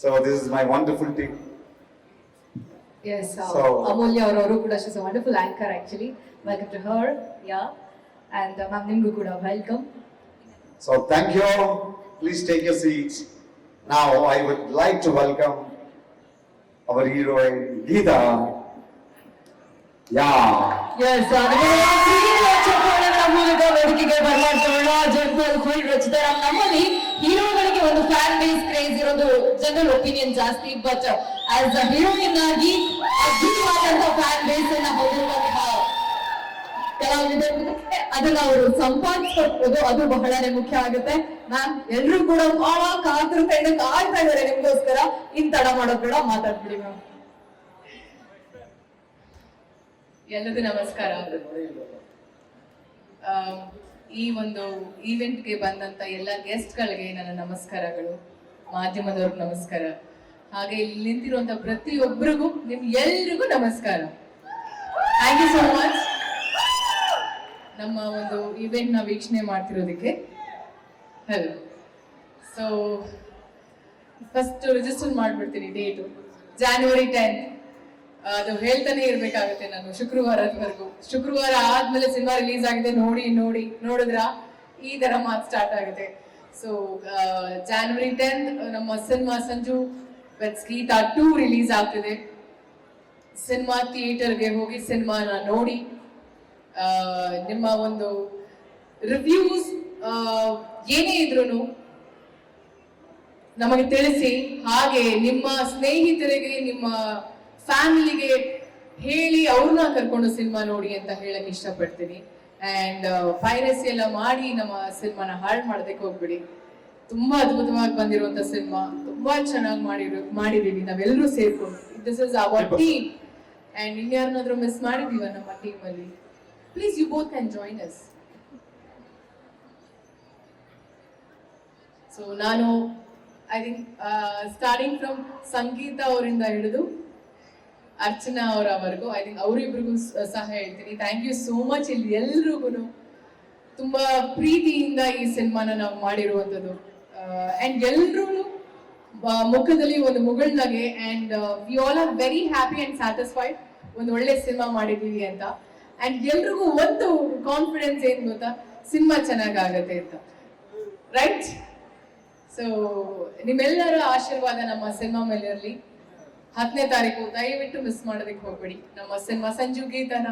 So this is my wonderful team. Yes So- Amulya ಅವರವರು ಕೂಡ she's wonderful anchor actually welcome to her yeah and ma'am ನಿಮಗೂ ಕೂಡ welcome So thank you all. Please take your seats. Now I would like to welcome our heroine Geeta. Yeah. Yes ಚಪ್ಪಾಳೆಗಳ ಮೂಲಕ ವೇದಿಕೆಗೆ ಬರ್ಮಾಡ್ಕೊಳ್ಳೋಣ ಜನ್ಮಲ್ full Rachita Ram ನಮ್ಮಲ್ಲಿ ಹೀರೋಗಳಿಗೆ Base craze ಇರೋದು general opinion ಜಾಸ್ತಿ but as a heroine ಆಗಿ ಅದ್ಭುತವಾದಂತಹ fan base ಅನ್ನ ಹೊಂದಿರುವಂತಹ ಕೆಲವೊಂದು ಅದನ್ನ ಅವರು ಸಂಪಾದಿಸ್ಕೊಳ್ಬೋದು ಅದು ಬಹಳನೇ ಮುಖ್ಯ ಆಗುತ್ತೆ. ಮ್ಯಾಮ್ ಎಲ್ರು ಕೂಡ ಬಹಳ ಕಾತುರತೆಯಿಂದ ಕಾಯ್ತಾ ಇದಾರೆ ನಿಮ್ಗೋಸ್ಕರ. ಇನ್ ತಡ ಮಾಡೋದ್ ಕೂಡ ಮಾತಾಡ್ಬಿಡಿ ಮ್ಯಾಮ್ ಎಲ್ಲರಿಗೂ ನಮಸ್ಕಾರ. ಈ ಒಂದು ಈವೆಂಟ್ಗೆ ಬಂದಂತ ಎಲ್ಲ ಗೆಸ್ಟ್ಗಳಿಗೆ ನನ್ನ ನಮಸ್ಕಾರಗಳು. ಮಾಧ್ಯಮದವ್ರಿಗೆ ನಮಸ್ಕಾರ. ಹಾಗೆ ಇಲ್ಲಿ ನಿಂತಿರುವಂತ ಪ್ರತಿಯೊಬ್ಬರಿಗೂ ನಿಮ್ ಎಲ್ರಿಗೂ ನಮಸ್ಕಾರ. ಥ್ಯಾಂಕ್ ಯು ಸೋ ಮಚ್ ನಮ್ಮ ಒಂದು ಇವೆಂಟ್ನ ವೀಕ್ಷಣೆ ಮಾಡ್ತಿರೋದಕ್ಕೆ. ಹಲೋ ಸೊ ಫಸ್ಟ್ ರಿಜಿಸ್ಟರ್ ಮಾಡ್ಬಿಡ್ತೀನಿ ಡೇಟು ಜಾನ್ವರಿ ಟೆನ್ ಅದು ಹೇಳ್ತಾನೆ ಇರ್ಬೇಕಾಗುತ್ತೆ ನಾನು ಶುಕ್ರವಾರದವರೆಗೂ. ಶುಕ್ರವಾರ ಆದ್ಮೇಲೆ ಸಿನಿಮಾ ರಿಲೀಸ್ ಆಗಿದೆ. ನೋಡಿ ನೋಡಿ. ನೋಡಿದ್ರ? ಈ ತರ ಮಾತು ಸ್ಟಾರ್ಟ್ ಆಗುತ್ತೆ. ಸೊ ಜಾನ್ವರಿ ಟೆಂತ್ ನಮ್ಮ cinema Sanju weds Geeta two release ಆಗ್ತಿದೆ. ಸಿನಿಮಾ ಥಿಯೇಟರ್ಗೆ ಹೋಗಿ ಸಿನಿಮಾನ ನೋಡಿ ನಿಮ್ಮ ಒಂದು ರಿವ್ಯೂಸ್ ಏನೇ ಇದ್ರು ನಮಗೆ ತಿಳಿಸಿ, ಹಾಗೆ ನಿಮ್ಮ ಸ್ನೇಹಿತರಿಗೆ, ನಿಮ್ಮ ಫ್ಯಾಮಿಲಿಗೆ ಹೇಳಿ ಅವ್ರನ್ನ ಕರ್ಕೊಂಡು ಸಿನಿಮಾ ನೋಡಿ ಅಂತ ಹೇಳಕ್ ಇಷ್ಟಪಡ್ತೀನಿ. ಅಂಡ್ ಪೈರಸಿ ಎಲ್ಲ ಮಾಡಿ ನಮ್ಮ ಸಿನಿಮಾನ ಹಾಳು ಮಾಡೋದಕ್ಕೆ ಹೋಗ್ಬಿಡಿ. ತುಂಬಾ ಅದ್ಭುತವಾಗಿ ಬಂದಿರುವಂತ ಸಿನಿಮಾ. ತುಂಬಾ ಚೆನ್ನಾಗಿ ಮಾಡಿರು ಮಾಡಿದೀವಿ. ನಾವೆಲ್ಲರೂ ಸೇರ್ಕೊಂಡು. This is our team and ಇನ್ಯಾರನ್ನಾದ್ರೂ miss ಮಾಡಿದೀವ ನಮ್ಮ ಟೀಮ್ ಅಲ್ಲಿ. Please you both can join us so ನಾನು I think starting from Sangeetha ಅವರಿಂದ ಹಿಡಿದು ಅರ್ಚನಾ ಅವರವರೆಗೂ ಐ ಥಿಂಕ್ ಅವರಿಬ್ರಿಗೂ ಸಹ ಹೇಳ್ತೀನಿ. ಥ್ಯಾಂಕ್ ಯು ಸೋ ಮಚ್ ಇಲ್ಲಿ ಎಲ್ರಿಗೂ ತುಂಬಾ ಪ್ರೀತಿಯಿಂದ ಈ ಸಿನಿಮಾನ ನಾವು ಮಾಡಿರುವಂಥದ್ದು. ಅಂಡ್ ಎಲ್ರೂ ಮುಖದಲ್ಲಿ ಒಂದು ಮುಗುಳ್ನಗೆ and we all are very happy and satisfied ಒಂದು ಒಳ್ಳೆ ಸಿನಿಮಾ ಮಾಡಿದ್ದೀವಿ ಅಂತ. ಅಂಡ್ ಎಲ್ರಿಗೂ ಒಂದು ಕಾನ್ಫಿಡೆನ್ಸ್ ಏನು ಗೊತ್ತಾ? ಸಿನಿಮಾ ಚೆನ್ನಾಗಾಗತ್ತೆ ಅಂತ. ರೈಟ್ ಸೊ ನಿಮ್ಮೆಲ್ಲರ ಆಶೀರ್ವಾದ ನಮ್ಮ ಸಿನಿಮಾ ಮೇಲೆ ಇರಲಿ ಹತ್ತನೇ ತಾರೀಕು ದಯವಿಟ್ಟು ಮಿಸ್ ಮಾಡೋದಕ್ಕೆ ಹೋಗ್ಬೇಡಿ. ನಮ್ಮ ಸಿನಿಮಾ ಸಂಜು ಗೀತನ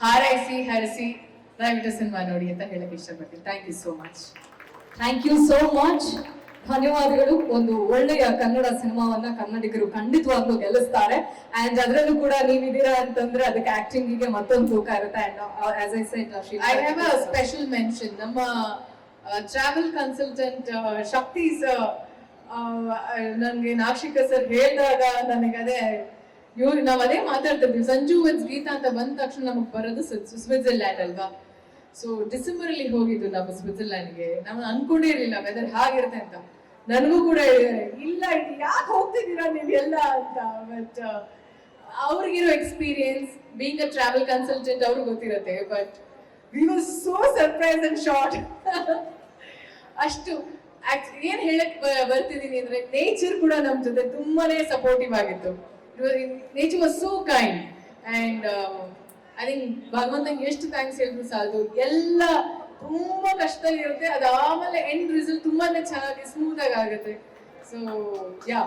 ಹಾರೈಸಿ ಹರಿಸಿ ದಯವಿಟ್ಟು ಸಿನಿಮಾ ನೋಡಿ ಅಂತ ಹೇಳಕ್ ಇಷ್ಟಪಡ್ತೀನಿ. Thank you so much thank you so much ಧನ್ಯವಾದಗಳು. ಒಂದು ಒಳ್ಳೆಯ ಕನ್ನಡ ಸಿನಿಮಾವನ್ನ ಕನ್ನಡಿಗರು ಖಂಡಿತವಾಗ್ಲೂ ಗೆಲ್ಲಿಸ್ತಾರೆ. ಅಂಡ್ ಅದರಲ್ಲೂ ಕೂಡ ನೀವಿದ್ದೀರಾ ಅಂತಂದ್ರೆ ಅದಕ್ಕೆ ಆಕ್ಟಿಂಗ್ಗೆ ಮತ್ತೊಂದು ತೂಕ ಇರುತ್ತೆ. I have a special mention ನಮ್ಮ ಟ್ರಾವೆಲ್ ಕನ್ಸಲ್ಟೆಂಟ್ ಶಕ್ತಿ ನನಗೆ ನಾಕ್ಷಿಕ ಸರ್ ಹೇಳಿದಾಗ ನನಗೆ ಅದೇ, ಇವ್ರು ನಾವು ಅದೇ ಮಾತಾಡ್ತಿದ್ವಿ. ಸಂಜು ವಿತ್ ಗೀತಾ ಅಂತ ಬಂದ ತಕ್ಷಣ ನಮಗ್ ಬರೋದು ಸ್ವಿಟ್ಜರ್ಲ್ಯಾಂಡ್ ಅಲ್ವಾ? ಸೊ ಡಿಸೆಂಬರ್ ಅಲ್ಲಿ ಹೋಗಿದ್ದು ನಾವು ಸ್ವಿಟ್ಜರ್ಲ್ಯಾಂಡ್ಗೆ ನಾವು ಅನ್ಕೊಂಡೇ ಇರಲಿಲ್ಲ ವೆದರ್ ಹಾಗಿರುತ್ತೆ ಅಂತ. ನನಗೂ ಕೂಡ ಇಲ್ಲ ಇದು ಯಾಕೆ ಹೋಗ್ತಿದ್ದೀರಾ ನೀವು ಎಲ್ಲ ಅಂತ? But ಅವ್ರಿಗಿರೋ experience being a travel consultant ಅವ್ರಿಗೆ ಗೊತ್ತಿರುತ್ತೆ but we was so surprise and short ಅಷ್ಟು ಏನ್ ಹೇಳಕ್ ಬರ್ತಿದೀನಿ ಅಂದ್ರೆ ನೇಚರ್ ಕೂಡ ನಮ್ ಜೊತೆ ತುಂಬಾನೇ ಸಪೋರ್ಟಿವ್ ಆಗಿತ್ತು. Nature was so kind and I think ಭಗವಂತಂಗೆ ಎಷ್ಟು ಥ್ಯಾಂಕ್ಸ್ ಹೇಳಿದ್ರು ಸಾಲದು. ಎಲ್ಲ ತುಂಬಾ ಕಷ್ಟದಲ್ಲಿ ಇರುತ್ತೆ. ಅದಾದ್ಮೇಲೆ ಎಂಡ್ ರಿಸಲ್ಟ್ ತುಂಬಾನೇ ಚೆನ್ನಾಗಿ ಸ್ಮೂತ್ ಆಗಿ ಆಗುತ್ತೆ. So yeah